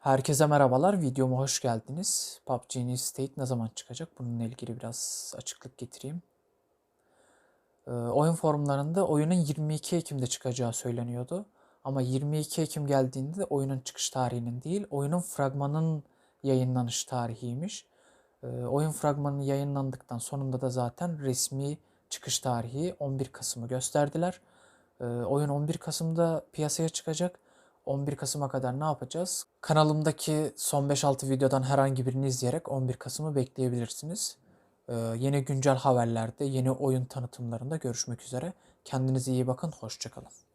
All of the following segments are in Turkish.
Herkese merhabalar, videoma hoş geldiniz. PUBG New State ne zaman çıkacak? Bununla ilgili biraz açıklık getireyim. Ee, oyun forumlarında oyunun 22 Ekim'de çıkacağı söyleniyordu. Ama 22 Ekim geldiğinde de oyunun çıkış tarihinin değil, oyunun fragmanın yayınlanış tarihiymiş. Ee, oyun fragmanı yayınlandıktan sonunda da zaten resmi çıkış tarihi 11 Kasım'ı gösterdiler. Ee, oyun 11 Kasım'da piyasaya çıkacak. 11 Kasım'a kadar ne yapacağız? Kanalımdaki son 5-6 videodan herhangi birini izleyerek 11 Kasım'ı bekleyebilirsiniz. Ee, yeni güncel haberlerde, yeni oyun tanıtımlarında görüşmek üzere. Kendinize iyi bakın, hoşçakalın.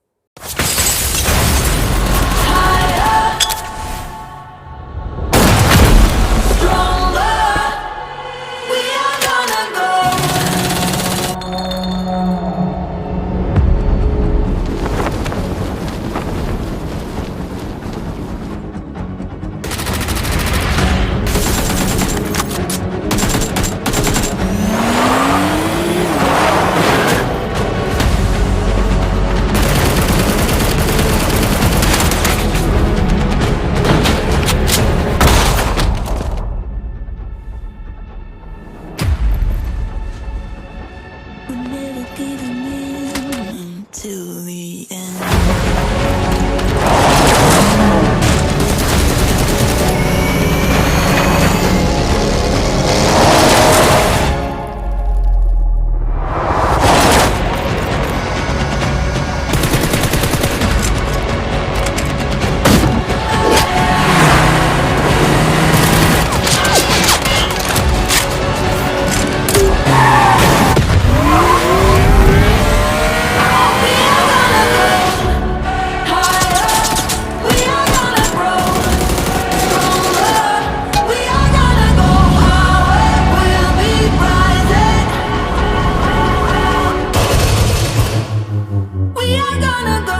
giving in until the gonna go